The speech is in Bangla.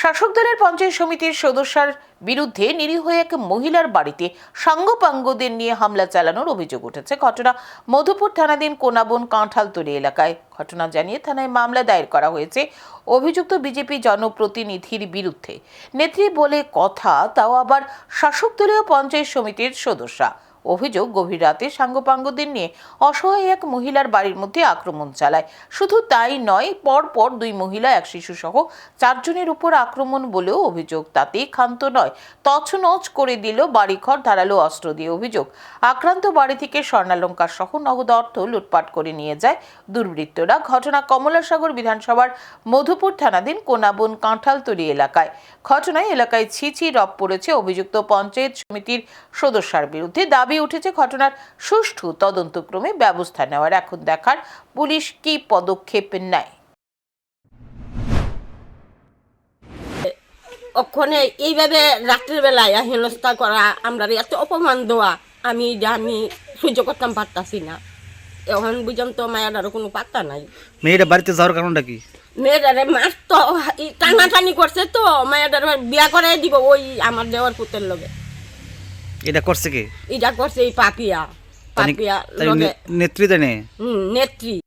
শাসক দলের পঞ্চায়েত সমিতির সদস্যার বিরুদ্ধে নিরীহ এক মহিলার বাড়িতে সাঙ্গপাঙ্গদের নিয়ে হামলা চালানোর অভিযোগ উঠেছে। ঘটনা মধুপুর থানাধীন কোনাবন কাঁঠালতলি এলাকায়। ঘটনা জানিয়ে থানায় মামলা দায়ের করা হয়েছে। অভিযুক্ত বিজেপি জনপ্রতিনিধির বিরুদ্ধে। নেত্রী বলে কথা, তাও আবার শাসক দলীয় পঞ্চায়েত সমিতির সদস্যা। অভিযোগ গভীর রাতে সাঙ্গপাঙ্গদের নিয়ে অসহায় এক মহিলার বাড়ির মধ্যে আক্রমণ চালায়। শুধু তাই নয় পর পর দুই মহিলা এক শিশু সহ চারজনের উপর আক্রমণ বলেও অভিযোগ। তাতেই ক্ষান্ত নয়, তছনছ করে দিল বাড়িঘর, ধারালো অস্ত্র দিয়ে অভিযোগ। আক্রান্ত বাড়ি থেকে স্বর্ণালঙ্কার সহ নগদ অর্থ লুটপাট করে নিয়ে যায় দুর্বৃত্তরা। ঘটনা কমলাসাগর বিধানসভার মধুপুর থানাধীন কোনাবন কাঁঠালতলি এলাকায়। ঘটনায় এলাকায় ছিছি রব পড়েছে অভিযুক্ত পঞ্চায়েত সমিতির সদস্যার বিরুদ্ধে দাবি উঠেছে ঘটনার সুষ্ঠু তদন্তক্রমে ব্যবস্থা নেওয়ার। এখন দেখার পুলিশ কী পদক্ষেপ নেয়। ওখানে এইভাবে রাত্রের বেলায় হেনস্থা করা আমরা এত অপমান দেওয়া আমি এটা আমি সহ্য করতাম পারতাছি না। এখন পর্যন্ত মায়াটার কোনো পাত্তা নাই। মেয়েটা বাড়িতে যাওয়ার কারণটা কি? মেয়েটারে মাস তো টানাটানি করছে তো মায়াটার বিয়া করে দিব ওই আমার দেওয়ার পুতের লগে। এটা করছে কি? এটা করছে এই পাপিয়া। পাপিয়া তানি লগে নে- নেতৃত্বে হুম নেত্রী।